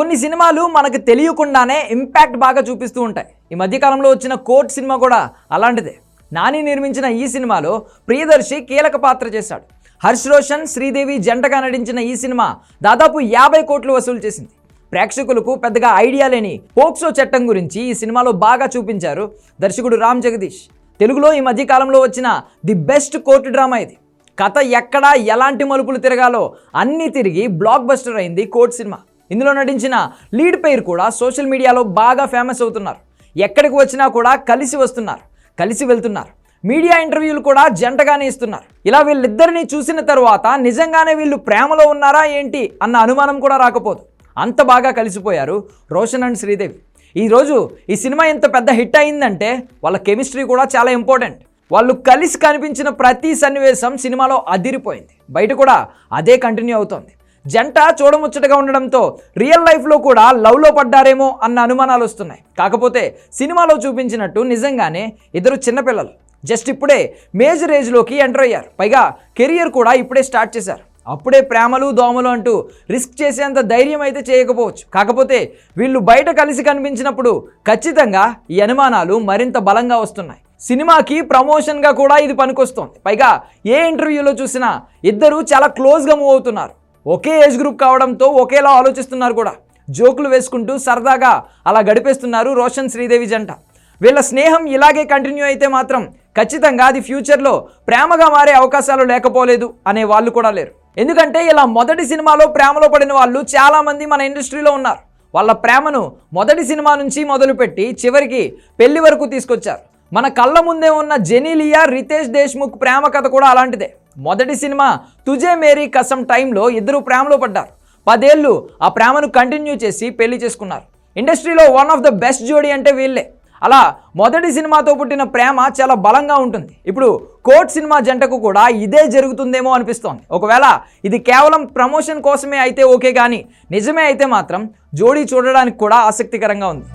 కొన్ని సినిమాలు మనకు తెలియకుండానే ఇంపాక్ట్ బాగా చూపిస్తూ ఉంటాయి. ఈ మధ్యకాలంలో వచ్చిన కోర్ట్ సినిమా కూడా అలాంటిదే. నాని నిర్మించిన ఈ సినిమాలో ప్రియదర్శి కీలక పాత్ర చేశాడు. హర్ష్ రోషన్ శ్రీదేవి జంటగా నటించిన ఈ సినిమా దాదాపు యాభై కోట్లు వసూలు చేసింది. ప్రేక్షకులకు పెద్దగా ఐడియా లేని పోక్సో చట్టం గురించి ఈ సినిమాలో బాగా చూపించారు దర్శకుడు రామ్ జగదీష్. తెలుగులో ఈ మధ్యకాలంలో వచ్చిన ది బెస్ట్ కోర్టు డ్రామా ఇది. కథ ఎక్కడ ఎలాంటి మలుపులు తిరగాలో అన్నీ తిరిగి బ్లాక్ బస్టర్ అయింది కోర్ట్ సినిమా. ఇందులో నటించిన లీడ్ పేరు కూడా సోషల్ మీడియాలో బాగా ఫేమస్ అవుతున్నారు. ఎక్కడికి వచ్చినా కూడా కలిసి వస్తున్నారు కలిసి వెళ్తున్నారు. మీడియా ఇంటర్వ్యూలు కూడా జంటగానే ఇస్తున్నారు. ఇలా వీళ్ళిద్దరిని చూసిన తర్వాత నిజంగానే వీళ్ళు ప్రేమలో ఉన్నారా ఏంటి అన్న అనుమానం కూడా రాకపోదు. అంత బాగా కలిసిపోయారు రోషన్ అండ్ శ్రీదేవి. ఈరోజు ఈ సినిమా ఎంత పెద్ద హిట్ అయిందంటే వాళ్ళ కెమిస్ట్రీ కూడా చాలా ఇంపార్టెంట్. వాళ్ళు కలిసి కనిపించిన ప్రతి సన్నివేశం సినిమాలో అదిరిపోయింది. బయట కూడా అదే కంటిన్యూ అవుతోంది. జంట చూడముచ్చటగా ఉండడంతో రియల్ లైఫ్లో కూడా లవ్లో పడ్డారేమో అన్న అనుమానాలు వస్తున్నాయి. కాకపోతే సినిమాలో చూపించినట్టు నిజంగానే ఇద్దరు చిన్నపిల్లలు జస్ట్ ఇప్పుడే మేజర్ ఏజ్లోకి ఎంటర్ అయ్యారు. పైగా కెరియర్ కూడా ఇప్పుడే స్టార్ట్ చేశారు. అప్పుడే ప్రేమలు దోమలు అంటూ రిస్క్ చేసేంత ధైర్యం అయితే చేయకపోవచ్చు. కాకపోతే వీళ్ళు బయట కలిసి కనిపించినప్పుడు ఖచ్చితంగా ఈ అనుమానాలు మరింత బలంగా వస్తున్నాయి. సినిమాకి ప్రమోషన్గా కూడా ఇది పనికొస్తోంది. పైగా ఏ ఇంటర్వ్యూలో చూసినా ఇద్దరు చాలా క్లోజ్గా మూవ్ అవుతున్నారు. ఒకే ఏజ్ గ్రూప్ కావడంతో ఒకేలా ఆలోచిస్తున్నారు కూడా. జోకులు వేసుకుంటూ సరదాగా అలా గడిపేస్తున్నారు రోషన్ శ్రీదేవి జంట. వీళ్ళ స్నేహం ఇలాగే కంటిన్యూ అయితే మాత్రం ఖచ్చితంగా అది ఫ్యూచర్లో ప్రేమగా మారే అవకాశాలు లేకపోలేదు అనే వాళ్ళు కూడా లేరు. ఎందుకంటే ఇలా మొదటి సినిమాలో ప్రేమలో పడిన వాళ్ళు చాలామంది మన ఇండస్ట్రీలో ఉన్నారు. వాళ్ళ ప్రేమను మొదటి సినిమా నుంచి మొదలుపెట్టి చివరికి పెళ్ళి వరకు తీసుకొచ్చారు. మన కళ్ళ ముందే ఉన్న జెనీలియా రితేష్ దేశ్ముఖ్ ప్రేమ కథ కూడా అలాంటిదే. మొదటి సినిమా తుజే మేరీ కసం టైంలో ఇద్దరు ప్రేమలో పడ్డారు. పదేళ్ళు ఆ ప్రేమను కంటిన్యూ చేసి పెళ్ళి చేసుకున్నారు. ఇండస్ట్రీలో వన్ ఆఫ్ ద బెస్ట్ జోడీ అంటే వీళ్ళే. అలా మొదటి సినిమాతో పుట్టిన ప్రేమ చాలా బలంగా ఉంటుంది. ఇప్పుడు కోర్ట్ సినిమా జంటకు కూడా ఇదే జరుగుతుందేమో అనిపిస్తోంది. ఒకవేళ ఇది కేవలం ప్రమోషన్ కోసమే అయితే ఓకే కానీ నిజమే అయితే మాత్రం జోడీ చూడడానికి కూడా ఆసక్తికరంగా ఉంది.